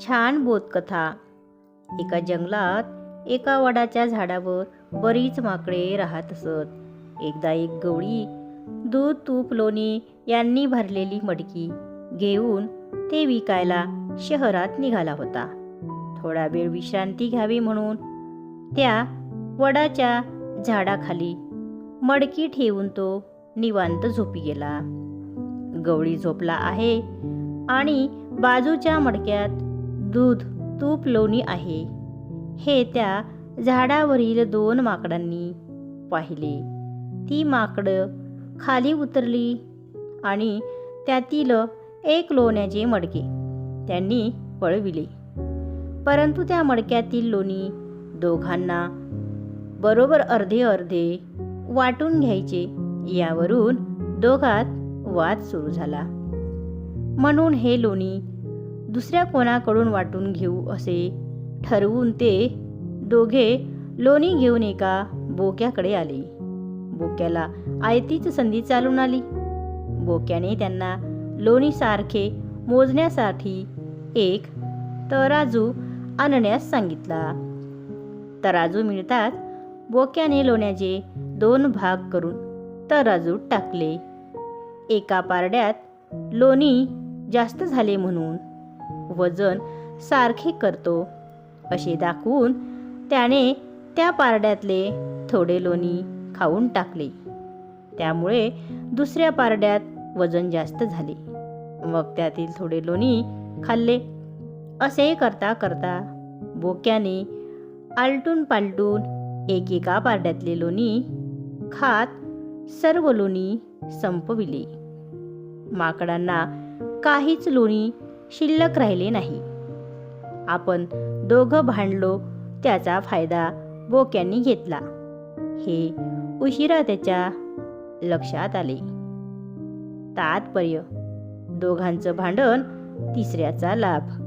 छान बोधकथा. एका जंगलात एका वडाच्या झाडावर बरीच माकडे राहत असत. एकदा एक गवळी दूध तूप लोणी यांनी भरलेली मडकी घेऊन ते विकायला शहरात निघाला होता. थोडा वेळ विश्रांती घ्यावी म्हणून त्या वडाच्या झाडाखाली मडकी ठेवून तो निवांत झोपी गेला. गवळी झोपला आहे आणि बाजूच्या मडक्यात दूध तूप लोणी आहे. हे त्या झाडावरील दोन माकडांनी पाहिले. ती माकडं खाली उतरली आणि त्यातील एक लोण्याचे मडके त्यांनी पळविले परंतु त्या मडक्यातील लोणी दोघांना बरोबर अर्धे अर्धे वाटून घ्यायचे. यावरून दोघात वाद सुरू झाला. म्हणून हे लोणी दुसऱ्या कोणाकडून वाटून घेऊ असे ठरवून ते दोघे लोणी घेऊन एका बोक्याकडे आले. बोक्याला आयतीच संधी चालून आली. बोक्याने त्यांना लोणीसारखे मोजण्यासाठी एक तराजू आणण्यास सांगितला. तराजू मिळताच बोक्याने लोण्याचे दोन भाग करून तराजूत टाकले. एका पारड्यात लोणी जास्त झाले म्हणून वजन सारखे करतो. असे दाखवून त्याने त्या पारड्यातले थोडे लोणी खाऊन टाकले. त्यामुळे दुसऱ्या पारड्यात वजन जास्त झाले. मग त्यातील थोडे लोणी खाल्ले. असे करता करता बोक्याने आलटून पालटून एकेका पारड्यातले लोणी खात सर्व लोणी संपविले. माकडांना काहीच लोणी शिल्लक राहिले नाही. आपण दोघं भांडलो त्याचा फायदा बोक्यांनी घेतला. हे उशिरा त्याच्या लक्षात आले. तात्पर्य दोघांचं भांडण तिसऱ्याचा लाभ.